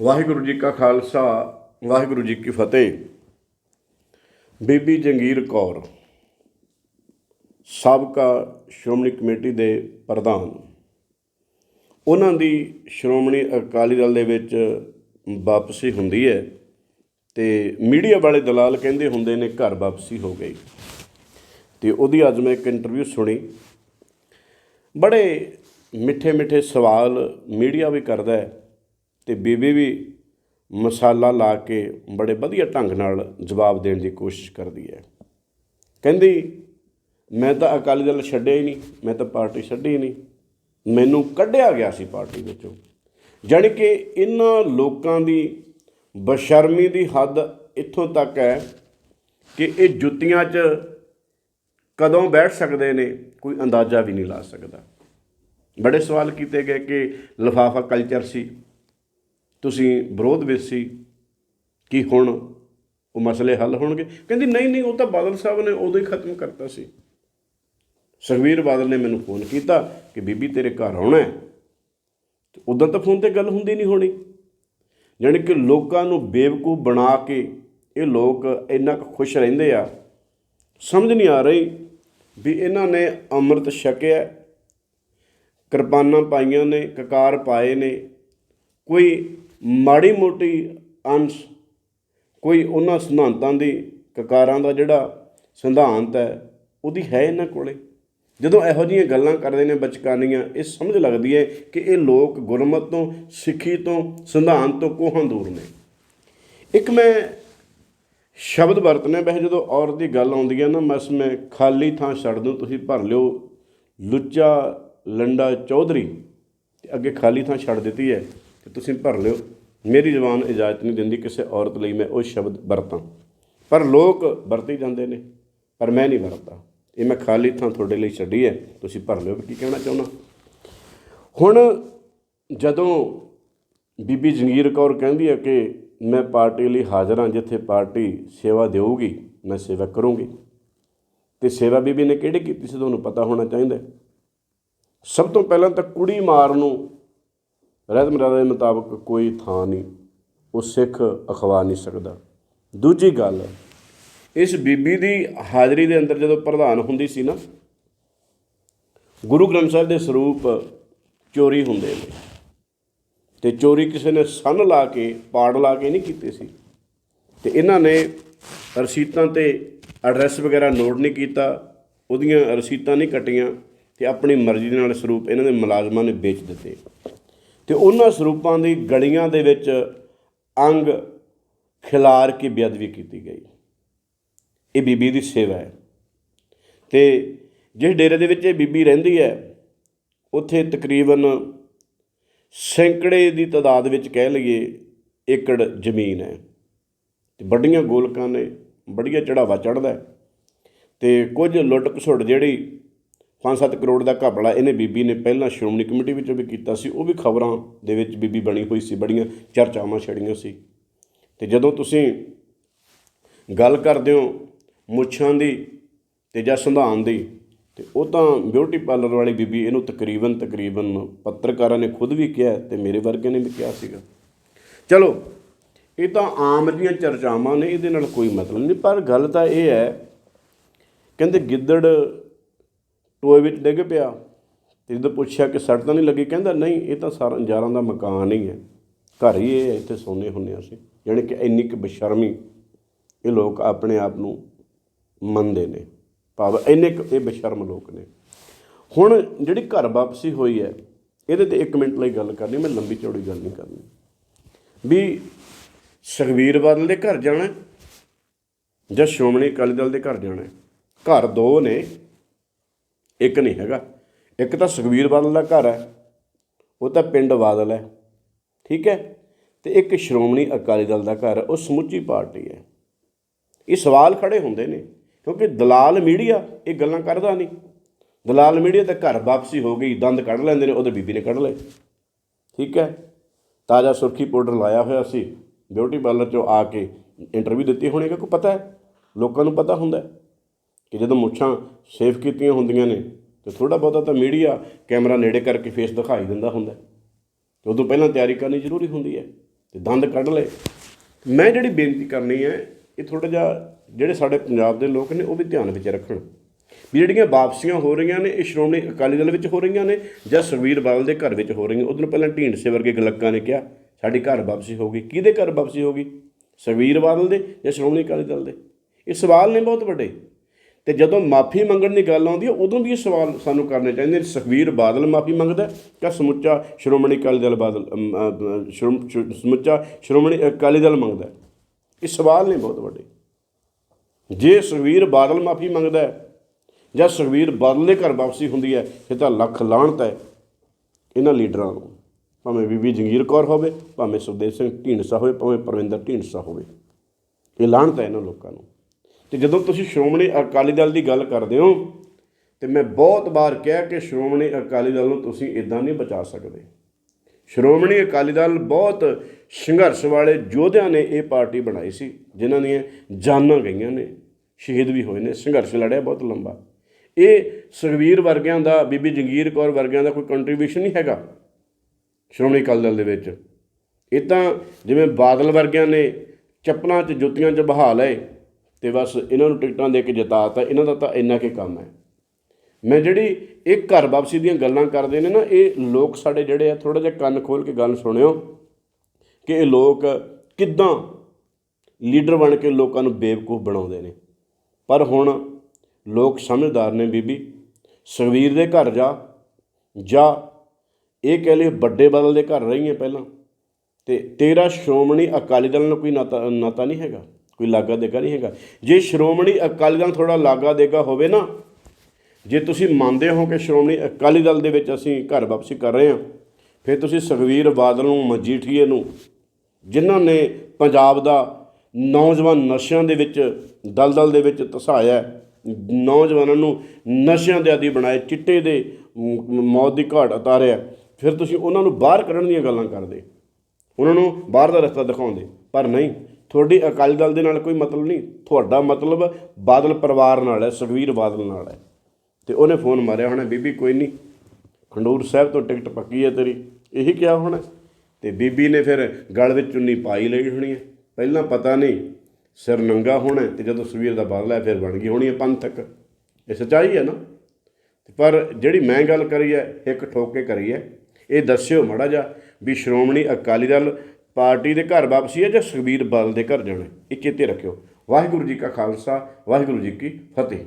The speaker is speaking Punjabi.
ਵਾਹਿਗੁਰੂ ਜੀ ਕਾ ਖਾਲਸਾ, ਵਾਹਿਗੁਰੂ ਜੀ ਕੀ ਫਤਿਹ। ਬੀਬੀ ਜੰਗੀਰ ਕੌਰ, ਸਾਬਕਾ ਸ਼੍ਰੋਮਣੀ ਕਮੇਟੀ ਦੇ ਪ੍ਰਧਾਨ। ਉਹਨਾਂ ਦੀ ਸ਼੍ਰੋਮਣੀ ਅਕਾਲੀ ਦਲ ਦੇ ਵਿੱਚ ਵਾਪਸੀ ਹੁੰਦੀ ਹੈ ਤੇ ਮੀਡੀਆ ਵਾਲੇ ਦਲਾਲ ਕਹਿੰਦੇ ਹੁੰਦੇ ਨੇ ਘਰ ਵਾਪਸੀ ਹੋ ਗਈ। ਤੇ ਉਹਦੀ ਅੱਜ ਮੈਂ ਇੱਕ ਇੰਟਰਵਿਊ ਸੁਣੀ। ਬੜੇ ਮਿੱਠੇ ਮਿੱਠੇ ਸਵਾਲ ਮੀਡੀਆ ਵੀ ਕਰਦਾ ਹੈ। ਅਤੇ ਬੀਬੀ ਵੀ ਮਸਾਲਾ ਲਾ ਕੇ ਬੜੇ ਵਧੀਆ ਢੰਗ ਨਾਲ ਜਵਾਬ ਦੇਣ ਦੀ ਕੋਸ਼ਿਸ਼ ਕਰਦੀ ਹੈ। ਕਹਿੰਦੀ, ਮੈਂ ਤਾਂ ਅਕਾਲੀ ਦਲ ਛੱਡਿਆ ਹੀ ਨਹੀਂ, ਮੈਂ ਤਾਂ ਪਾਰਟੀ ਛੱਡੀ ਹੀ ਨਹੀਂ। ਮੈਨੂੰ ਕੱਢਿਆ ਗਿਆ ਸੀ ਪਾਰਟੀ ਵਿੱਚੋਂ। ਜਾਣੀ ਕਿ ਇਹਨਾਂ ਲੋਕਾਂ ਦੀ ਬਸ਼ਰਮੀ ਦੀ ਹੱਦ ਇੱਥੋਂ ਤੱਕ ਹੈ ਕਿ ਇਹ ਜੁੱਤੀਆਂ 'ਚ ਕਦੋਂ ਬੈਠ ਸਕਦੇ ਨੇ, ਕੋਈ ਅੰਦਾਜ਼ਾ ਵੀ ਨਹੀਂ ਲਾ ਸਕਦਾ। ਬੜੇ ਸਵਾਲ ਕੀਤੇ ਗਏ ਕਿ ਲਿਫਾਫਾ ਕਲਚਰ ਸੀ। ਤੁਸੀਂ ਵਿਰੋਧ ਵਿੱਚ ਸੀ ਕਿ ਹੁਣ ਉਹ ਮਸਲੇ ਹੱਲ ਹੋਣਗੇ? ਕਹਿੰਦੀ, ਨਹੀਂ ਨਹੀਂ, ਉਹ ਤਾਂ ਬਾਦਲ ਸਾਹਿਬ ਨੇ ਉਦੋਂ ਹੀ ਖਤਮ ਕਰਤਾ ਸੀ। ਸੁਖਬੀਰ ਬਾਦਲ ਨੇ ਮੈਨੂੰ ਫੋਨ ਕੀਤਾ ਕਿ, ਬੀਬੀ, ਤੇਰੇ ਘਰ ਆਉਣਾ ਹੈ। ਉਦੋਂ ਤਾਂ ਫੋਨ ਤੇ ਗੱਲ ਹੁੰਦੀ ਨਹੀਂ ਹੋਣੀ। ਯਾਨੀ ਕਿ ਲੋਕਾਂ ਨੂੰ ਬੇਵਕੂਫ ਬਣਾ ਕੇ ਇਹ ਲੋਕ ਇੰਨਾ ਕੁ ਖੁਸ਼ ਰਹਿੰਦੇ ਆ। ਸਮਝ ਨਹੀਂ ਆ ਰਹੀ ਵੀ ਇਹਨਾਂ ਨੇ ਅੰਮ੍ਰਿਤ ਛਕਿਆ ਕਿਰਪਾਨਾਂ ਪਾਈਆਂ ਨੇ, ਕਕਾਰ ਪਾਏ ਨੇ। ਕੋਈ ਮਾੜੀ ਮੋਟੀ ਅੰਸ਼, ਕੋਈ ਉਹਨਾਂ ਸਿਧਾਂਤਾਂ ਦੀ ਕਕਾਰਾਂ ਦਾ ਜਿਹੜਾ ਸਿਧਾਂਤ ਹੈ, ਉਹਦੀ ਹੈ ਇਹਨਾਂ ਕੋਲੇ। ਜਦੋਂ ਇਹੋ ਜਿਹੀਆਂ ਗੱਲਾਂ ਕਰਦੇ ਨੇ ਬਚਕਾਨੀਆਂ, ਇਹ ਸਮਝ ਲੱਗਦੀ ਹੈ ਕਿ ਇਹ ਲੋਕ ਗੁਰਮਤ ਤੋਂ, ਸਿੱਖੀ ਤੋਂ, ਸਿਧਾਂਤ ਤੋਂ ਕੋਹਾਂ ਦੂਰ ਨੇ। ਇੱਕ ਮੈਂ ਸ਼ਬਦ ਵਰਤਨੇ, ਵੈਸੇ ਜਦੋਂ ਔਰਤ ਦੀ ਗੱਲ ਆਉਂਦੀ ਹੈ ਨਾ, ਬਸ ਮੈਂ ਖਾਲੀ ਥਾਂ ਛੱਡ ਦੂੰ, ਤੁਸੀਂ ਭਰ ਲਿਓ। ਲੁੱਚਾ ਲੰਡਾ ਚੌਧਰੀ, ਤੇ ਅੱਗੇ ਖਾਲੀ ਥਾਂ ਛੱਡ ਦਿੱਤੀ ਹੈ। ਤੇ ਤੁਸੀਂ ਭਰ ਲਿਓ। ਮੇਰੀ ਜ਼ੁਬਾਨ ਇਜਾਜ਼ਤ ਨਹੀਂ ਦਿੰਦੀ ਕਿਸੇ ਔਰਤ ਲਈ ਮੈਂ ਉਹ ਸ਼ਬਦ ਵਰਤਾਂ। ਪਰ ਲੋਕ ਵਰਤੇ ਜਾਂਦੇ ਨੇ, ਪਰ ਮੈਂ ਨਹੀਂ ਵਰਤਦਾ। ਇਹ ਮੈਂ ਖਾਲੀ ਥਾਂ ਤੁਹਾਡੇ ਲਈ ਛੱਡੀ ਹੈ। ਤੁਸੀਂ ਭਰ ਲਿਓ ਵੀ ਕੀ ਕਹਿਣਾ ਚਾਹੁੰਦਾ? ਹੁਣ ਜਦੋਂ ਬੀਬੀ ਜੰਗੀਰ ਕੌਰ ਕਹਿੰਦੀ ਹੈ ਕਿ ਮੈਂ ਪਾਰਟੀ ਲਈ ਹਾਜ਼ਰ ਹਾਂ, ਜਿੱਥੇ ਪਾਰਟੀ ਸੇਵਾ ਦੇਊਗੀ, ਮੈਂ ਸੇਵਾ ਕਰੂੰਗੀ। ਤੇ ਸੇਵਾ ਬੀਬੀ ਨੇ ਕਿਹੜੀ ਕੀਤੀ ਸੀ, ਤੁਹਾਨੂੰ ਪਤਾ ਹੋਣਾ ਚਾਹੀਦਾ ਸਭ ਤੋਂ ਪਹਿਲਾਂ ਤਾਂ ਕੁੜੀ ਮਾਰ ਨੂੰ ਰਹਿਤ ਮਰਿਆਦਾ ਦੇ ਮੁਤਾਬਕ ਕੋਈ ਥਾਂ ਨਹੀਂ, ਉਹ ਸਿੱਖ ਅਖਵਾ ਨਹੀਂ ਸਕਦਾ। ਦੂਜੀ ਗੱਲ, ਇਸ ਬੀਬੀ ਦੀ ਹਾਜ਼ਰੀ ਦੇ ਅੰਦਰ ਜਦੋਂ ਪ੍ਰਧਾਨ ਹੁੰਦੀ ਸੀ ਨਾ, ਗੁਰੂ ਗ੍ਰੰਥ ਸਾਹਿਬ ਦੇ ਸਰੂਪ ਚੋਰੀ ਹੁੰਦੇ ਨੇ। ਤੇ ਚੋਰੀ ਕਿਸੇ ਨੇ ਸੰਨ ਲਾ ਕੇ, ਪਾੜ ਲਾ ਕੇ ਨਹੀਂ ਕੀਤੇ ਸੀ। ਤੇ ਇਹਨਾਂ ਨੇ ਰਸੀਤਾਂ ਤੇ ਐਡਰੈਸ ਵਗੈਰਾ ਨੋਟ ਨਹੀਂ ਕੀਤਾ, ਉਹਦੀਆਂ ਰਸੀਤਾਂ ਨਹੀਂ ਕੱਟੀਆਂ, ਤੇ ਆਪਣੀ ਮਰਜ਼ੀ ਦੇ ਨਾਲ ਸਰੂਪ ਇਹਨਾਂ ਦੇ ਮੁਲਾਜ਼ਮਾਂ ਨੇ ਵੇਚ ਦਿੱਤੇ। ਤੇ ਉਹਨਾਂ ਸਰੂਪਾਂ ਦੀ ਗਲੀਆਂ ਦੇ ਵਿੱਚ ਅੰਗ ਖਿਲਾਰ ਕੇ ਬੇਅਦਬੀ ਕੀਤੀ ਗਈ। ਇਹ ਬੀਬੀ ਦੀ ਸੇਵਾ ਹੈ। ਤੇ ਜਿਸ ਡੇਰੇ ਦੇ ਵਿੱਚ ਇਹ ਬੀਬੀ ਰਹਿੰਦੀ ਹੈ, ਉੱਥੇ ਤਕਰੀਬਨ ਸੈਂਕੜੇ ਦੀ ਤਾਦਾਦ ਵਿੱਚ ਕਹਿ ਲਈਏ ਏਕੜ ਜ਼ਮੀਨ ਹੈ। ਤੇ ਵੱਡੀਆਂ ਗੋਲਕਾਂ ਨੇ, ਵੱਡੀਆਂ ਚੜਾਵਾ ਚੜਦਾ ਤੇ ਕੁਝ ਲੁੱਟ ਘਸੁੱਟ ਜਿਹੜੀ 5-7 ਕਰੋੜ ਦਾ ਘਪਲਾ ਇਹਨੇ ਬੀਬੀ ਨੇ ਪਹਿਲਾਂ ਸ਼੍ਰੋਮਣੀ ਕਮੇਟੀ ਵਿੱਚੋਂ ਵੀ ਕੀਤਾ ਸੀ, ਉਹ ਵੀ ਖਬਰਾਂ ਦੇ ਵਿੱਚ ਬੀਬੀ ਬਣੀ ਹੋਈ ਸੀ, ਬੜੀਆਂ ਚਰਚਾਵਾਂ ਛੜੀਆਂ ਸੀ। ਤੇ ਜਦੋਂ ਤੁਸੀਂ ਗੱਲ ਕਰਦੇ ਹੋ ਮੁੱਛਾਂ ਦੀ ਤੇ ਜਾਂ ਸੰਧਾਨ ਦੀ, ਤੇ ਉਹ ਤਾਂ ਬਿਊਟੀ ਪਾਰਲਰ ਵਾਲੀ ਬੀਬੀ ਇਹਨੂੰ ਤਕਰੀਬਨ ਤਕਰੀਬਨ ਪੱਤਰਕਾਰਾਂ ਨੇ ਖੁਦ ਵੀ ਕਿਹਾ ਤੇ ਮੇਰੇ ਵਰਗੇ ਨੇ ਵੀ ਕਿਹਾ ਸੀਗਾ। ਚਲੋ, ਇਹ ਤਾਂ ਆਮ ਜੀਆਂ ਚਰਚਾਵਾਂ ਨੇ, ਇਹਦੇ ਨਾਲ ਕੋਈ ਮਤਲਬ ਨਹੀਂ, ਪਰ ਗੱਲ ਤਾਂ ਇਹ ਹੈ, ਕਹਿੰਦੇ ਗਿੱਦੜ ਟੋਏ ਵਿੱਚ ਡਿੱਗ ਪਿਆ ਤੇ ਜਦੋਂ ਪੁੱਛਿਆ ਕਿ ਸੱਟ ਤਾਂ ਨਹੀਂ ਲੱਗੀ ਕਹਿੰਦਾ ਨਹੀਂ ਇਹ ਤਾਂ ਸਾਰਾ ਯਾਰਾਂ ਦਾ ਮਕਾਨ ਹੀ ਹੈ। ਘਰ ਹੀ ਇਹ ਹੈ, ਇੱਥੇ ਸੋਨੇ ਹੁੰਨੇ ਅਸੀਂ। ਯਾਨੀ ਕਿ ਇੰਨੀ ਕੁ ਬੇਸ਼ਰਮੀ ਇਹ ਲੋਕ ਆਪਣੇ ਆਪ ਨੂੰ ਮੰਨਦੇ ਨੇ। ਭਾਵ ਇੰਨੇ ਕੁ ਇਹ ਬੇਸ਼ਰਮ ਲੋਕ ਨੇ। ਹੁਣ ਜਿਹੜੀ ਘਰ ਵਾਪਸੀ ਹੋਈ ਹੈ ਇਹਦੇ ਤੇ 1 ਮਿੰਟ ਲਈ ਗੱਲ ਕਰਨੀ ਮੈਂ ਲੰਬੀ ਚੌੜੀ ਗੱਲ ਨਹੀਂ ਕਰਨੀ। ਵੀ ਸੁਖਬੀਰ ਬਾਦਲ ਦੇ ਘਰ ਜਾਣਾ ਜਾਂ ਸ਼੍ਰੋਮਣੀ ਅਕਾਲੀ ਦਲ ਦੇ ਘਰ ਜਾਣਾ ਘਰ ਦੋ ਨੇ। ਇੱਕ ਨਹੀਂ ਹੈਗਾ। ਇੱਕ ਤਾਂ ਸੁਖਬੀਰ ਬਾਦਲ ਦਾ ਘਰ ਹੈ, ਉਹ ਤਾਂ ਪਿੰਡ ਬਾਦਲ ਹੈ, ਠੀਕ ਹੈ? ਤੇ ਇੱਕ ਸ਼੍ਰੋਮਣੀ ਅਕਾਲੀ ਦਲ ਦਾ ਘਰ ਉਹ ਸਮੁੱਚੀ ਪਾਰਟੀ ਹੈ। ਇਹ ਸਵਾਲ ਖੜੇ ਹੁੰਦੇ ਨੇ, ਕਿਉਂਕਿ ਦਲਾਲ ਮੀਡੀਆ ਇਹ ਗੱਲਾਂ ਕਰਦਾ ਨਹੀਂ। ਦਲਾਲ ਮੀਡੀਆ ਤਾਂ ਘਰ ਵਾਪਸੀ ਹੋ ਗਈ, ਦੰਦ ਕੱਢ ਲੈਂਦੇ ਨੇ, ਉਹਦੇ ਬੀਬੀ ਨੇ ਕੱਢ ਲਏ, ਠੀਕ ਹੈ? ਤਾਜ਼ਾ ਸੁਰਖੀ ਪਾਊਡਰ ਲਾਇਆ ਹੋਇਆ ਸੀ, ਬਿਊਟੀ ਪਾਰਲਰ ਚੋਂ ਆ ਕੇ ਇੰਟਰਵਿਊ ਦਿੱਤੀ ਹੋਣੀ ਕਿ ਕੋਈ ਪਤਾ ਹੈ, ਲੋਕਾਂ ਨੂੰ ਪਤਾ ਹੁੰਦਾ ਹੈ। ਕਿ ਜਦੋਂ ਮੁੱਛਾਂ ਸੇਵ ਕੀਤੀਆਂ ਹੁੰਦੀਆਂ ਨੇ, ਤੇ ਥੋੜਾ ਬਹੁਤਾ ਤਾਂ ਮੀਡੀਆ ਕੈਮਰਾ ਨੇੜੇ ਕਰਕੇ ਫੇਸ ਦਿਖਾਈ ਦਿੰਦਾ ਹੁੰਦਾ ਹੈ। ਤੇ ਉਦੋਂ ਪਹਿਲਾਂ ਤਿਆਰੀ ਕਰਨੀ ਜ਼ਰੂਰੀ ਹੁੰਦੀ ਹੈ ਤੇ ਦੰਦ ਕੱਢ ਲਏ। ਮੈਂ ਜਿਹੜੀ ਬੇਨਤੀ ਕਰਨੀ ਹੈ, ਇਹ ਥੋੜਾ ਜਿਹਾ ਜਿਹੜੇ ਸਾਡੇ ਪੰਜਾਬ ਦੇ ਲੋਕ ਨੇ, ਉਹ ਵੀ ਧਿਆਨ ਵਿੱਚ ਰੱਖਣ। ਵੀ ਜਿਹੜੀਆਂ ਵਾਪਸੀਆਂ ਹੋ ਰਹੀਆਂ ਨੇ, ਇਹ ਸ਼੍ਰੋਮਣੀ ਅਕਾਲੀ ਦਲ ਵਿੱਚ ਹੋ ਰਹੀਆਂ ਨੇ ਜਾਂ ਸੁਖਬੀਰ ਬਾਦਲ ਦੇ ਘਰ ਵਿੱਚ ਹੋ ਰਹੀਆਂ ਉਦੋਂ ਪਹਿਲਾਂ ਢੀਂਡਸੇ ਵਰਗੇ ਗਲੱਕਾਂ ਨੇ ਕਿਹਾ, ਸਾਡੀ ਘਰ ਵਾਪਸੀ ਹੋਗੀ ਕਿਹਦੇ ਘਰ ਵਾਪਸੀ ਹੋਗੀ ਸੁਖਬੀਰ ਬਾਦਲ ਦੇ ਜਾਂ ਸ਼੍ਰੋਮਣੀ ਅਕਾਲੀ ਦਲ ਦੇ? ਇਹ ਸਵਾਲ ਨੇ ਬਹੁਤ ਵੱਡੇ। ਤੇ ਜਦੋਂ ਮਾਫੀ ਮੰਗਣ ਦੀ ਗੱਲ ਆਉਂਦੀ ਹੈ, ਉਦੋਂ ਵੀ ਇਹ ਸਵਾਲ ਸਾਨੂੰ ਕਰਨੇ ਚਾਹੀਦੇ ਨੇ, ਸੁਖਬੀਰ ਬਾਦਲ ਮਾਫੀ ਮੰਗਦਾ ਹੈ ਜਾਂ ਸਮੁੱਚਾ ਸ਼੍ਰੋਮਣੀ ਅਕਾਲੀ ਦਲ ਬਾਦਲ ਸ਼੍ਰੋਮ- ਸਮੁੱਚਾ ਸ਼੍ਰੋਮਣੀ ਅਕਾਲੀ ਦਲ ਮੰਗਦਾ ਇਹ ਸਵਾਲ ਨੇ ਬਹੁਤ ਵੱਡੇ। ਜੇ ਸੁਖਬੀਰ ਬਾਦਲ ਮਾਫੀ ਮੰਗਦਾ ਜਾਂ ਸੁਖਬੀਰ ਬਾਦਲ ਦੇ ਘਰ ਵਾਪਸੀ ਹੁੰਦੀ ਹੈ, ਇਹ ਤਾਂ ਲੱਖ ਲਾਹਣਤ ਹੈ ਇਹਨਾਂ ਲੀਡਰਾਂ ਨੂੰ। ਭਾਵੇਂ ਬੀਬੀ ਜੰਗੀਰ ਕੌਰ ਹੋਵੇ, ਭਾਵੇਂ ਸੁਖਦੇਵ ਸਿੰਘ ਢੀਂਡਸਾ ਹੋਵੇ, ਭਾਵੇਂ ਪਰਵਿੰਦਰ ਢੀਂਡਸਾ ਹੋਵੇ। ਇਹ ਲਾਹਣਤ ਹੈ ਇਹਨਾਂ ਲੋਕਾਂ ਨੂੰ। ਤੇ ਜਦੋਂ ਤੁਸੀਂ ਸ਼੍ਰੋਮਣੀ ਅਕਾਲੀ ਦਲ ਦੀ ਗੱਲ ਕਰਦੇ ਹੋ, ਤੇ ਮੈਂ ਬਹੁਤ ਵਾਰ ਕਿਹਾ ਕਿ ਸ਼੍ਰੋਮਣੀ ਅਕਾਲੀ ਦਲ ਨੂੰ ਤੁਸੀਂ ਇਦਾਂ ਨਹੀਂ ਬਚਾ ਸਕਦੇ। ਸ਼੍ਰੋਮਣੀ ਅਕਾਲੀ ਦਲ ਬਹੁਤ ਸੰਘਰਸ਼ ਵਾਲੇ ਯੋਧਿਆਂ ਨੇ ਇਹ ਪਾਰਟੀ ਬਣਾਈ ਸੀ, ਜਿਨ੍ਹਾਂ ਦੀਆਂ ਜਾਨਾਂ ਗਈਆਂ ਨੇ, ਸ਼ਹੀਦ ਵੀ ਹੋਏ ਨੇ, ਸੰਘਰਸ਼ ਲੜਿਆ ਬਹੁਤ ਲੰਬਾ। ਇਹ ਸੁਖਵੀਰ ਵਰਗਿਆਂ ਦਾ, ਬੀਬੀ ਜੰਗੀਰ ਕੌਰ ਵਰਗਿਆਂ ਦਾ ਕੋਈ ਕੰਟਰੀਬਿਊਸ਼ਨ ਨਹੀਂ ਹੈਗਾ ਸ਼੍ਰੋਮਣੀ ਅਕਾਲੀ ਦਲ ਦੇ ਵਿੱਚ। ਇਹ ਤਾਂ ਜਿਵੇਂ ਬਾਦਲ ਵਰਗਿਆਂ ਨੇ ਚੱਪਲਾਂ 'ਚ ਜੁੱਤੀਆਂ 'ਚ ਬਹਾ ਲਏ ਤੇ ਬਸ ਇਹਨਾਂ ਨੂੰ ਟਿਕਟਾਂ ਦੇ ਕੇ ਜਿਤਾਤਾ ਇਹਨਾਂ ਦਾ ਤਾਂ ਇੰਨਾ ਕੀ ਕੰਮ ਹੈ। ਮੈਂ ਜਿਹੜੀ ਇਹ ਘਰ ਵਾਪਸੀ ਦੀਆਂ ਗੱਲਾਂ ਕਰਦੇ ਨੇ ਨਾ, ਇਹ ਲੋਕ ਸਾਡੇ ਜਿਹੜੇ ਆ ਥੋੜਾ ਜਿਹਾ ਕੰਨ ਖੋਲ ਕੇ ਗੱਲ ਸੁਣਿਓ ਕਿ ਇਹ ਲੋਕ ਕਿੱਦਾਂ ਲੀਡਰ ਬਣ ਕੇ ਲੋਕਾਂ ਨੂੰ ਬੇਵਕੂਫ ਬਣਾਉਂਦੇ ਨੇ। ਪਰ ਹੁਣ ਲੋਕ ਸਮਝਦਾਰ ਨੇ ਬੀਬੀ। ਸੁਖਵੀਰ ਦੇ ਘਰ ਜਾ, ਜਾਂ, ਇਹ ਕਹਿ ਲਈ ਵੱਡੇ ਬਦਲ ਦੇ ਘਰ ਰਹੀ ਹੈ ਪਹਿਲਾਂ। ਤੇ ਤੇਰਾ ਸ਼੍ਰੋਮਣੀ ਅਕਾਲੀ ਦਲ ਨਾਲ ਕੋਈ ਨਾਤਾ ਨਾਤਾ ਨਹੀਂ ਹੈਗਾ। ਕੋਈ ਲਾਗਾ ਦੇਗਾ ਨਹੀਂ ਹੈਗਾ। ਜੇ ਸ਼੍ਰੋਮਣੀ ਅਕਾਲੀ ਦਲ ਥੋੜਾ ਲਾਗਾ ਦੇਗਾ ਹੋਵੇ ਨਾ, ਜੇ ਤੁਸੀਂ ਮੰਨਦੇ ਹੋ ਕਿ ਸ਼੍ਰੋਮਣੀ ਅਕਾਲੀ ਦਲ ਦੇ ਵਿੱਚ ਅਸੀਂ ਘਰ ਵਾਪਸੀ ਕਰ ਰਹੇ ਹਾਂ, ਫਿਰ ਤੁਸੀਂ ਸੁਖਵੀਰ ਬਾਦਲ ਨੂੰ ਮਜੀਠੀਏ ਨੂੰ, ਜਿਨ੍ਹਾਂ ਨੇ ਪੰਜਾਬ ਦਾ ਨੌਜਵਾਨ ਨਸ਼ਿਆਂ ਦੇ ਵਿੱਚ, ਦਲਦਲ ਦੇ ਵਿੱਚ ਤਸਾਇਆ ਨੌਜਵਾਨਾਂ ਨੂੰ ਨਸ਼ਿਆਂ ਦੇ ਆਦੀ ਬਣਾਏ, ਚਿੱਟੇ ਦੇ ਮੌਤ ਦੀ ਘਾਟ ਉਤਾਰਿਆ, ਫਿਰ ਤੁਸੀਂ ਉਹਨਾਂ ਨੂੰ ਬਾਹਰ ਕੱਢਣ ਦੀਆਂ ਗੱਲਾਂ ਕਰਦੇ। ਉਹਨਾਂ ਨੂੰ ਬਾਹਰ ਦਾ ਰਸਤਾ ਦਿਖਾਉਂਦੇ, ਪਰ ਨਹੀਂ ਤੁਹਾਡੀ ਅਕਾਲੀ ਦਲ ਦੇ ਨਾਲ ਕੋਈ ਮਤਲਬ ਨਹੀਂ। ਤੁਹਾਡਾ ਮਤਲਬ ਬਾਦਲ ਪਰਿਵਾਰ ਨਾਲ ਹੈ, ਸੁਖਵੀਰ ਬਾਦਲ ਨਾਲ ਹੈ। ਤੇ ਉਹਨੇ ਫੋਨ ਮਾਰਿਆ ਹੋਣਾ, ਬੀਬੀ, ਕੋਈ ਨਹੀਂ। ਖੰਡੂਰ ਸਾਹਿਬ ਤੋਂ ਟਿਕਟ ਪੱਕੀ ਹੈ ਤੇਰੀ। ਇਹੀ ਕਿਹਾ ਹੋਣਾ। ਤੇ ਬੀਬੀ ਨੇ ਫਿਰ ਗਲ ਵਿੱਚ ਚੁੰਨੀ ਪਾਈ ਲਈ ਹੋਣੀ ਹੈ। ਪਹਿਲਾਂ ਪਤਾ ਨਹੀਂ ਸਿਰ ਨੰਗਾ ਹੋਣਾ ਤੇ ਜਦੋਂ ਸੁਖਵੀਰ ਦਾ ਬਾਦਲ ਹੈ, ਫਿਰ ਬਣ ਗਈ ਹੋਣੀ ਹੈ ਪੰਥਕ। ਇਹ ਸੱਚਾਈ ਹੈ ਨਾ। ਪਰ ਜਿਹੜੀ ਮੈਂ ਗੱਲ ਕਰੀ ਹੈ, ਇੱਕ ਠੋਕ ਕੇ ਕਰੀ ਹੈ। ਇਹ ਦੱਸਿਓ ਮੜਾ ਜਾ ਵੀ ਸ਼੍ਰੋਮਣੀ ਅਕਾਲੀ ਦਲ ਪਾਰਟੀ ਦੇ ਘਰ ਵਾਪਸੀ ਹੈ ਜਾਂ ਸੁਖਬੀਰ ਬਾਦਲ ਦੇ ਘਰ ਜਾਣਾ ਇਹ ਚੇਤੇ ਰੱਖਿਓ। ਵਾਹਿਗੁਰੂ ਜੀ ਕਾ ਖਾਲਸਾ, ਵਾਹਿਗੁਰੂ ਜੀ ਕੀ ਫਤਿਹ।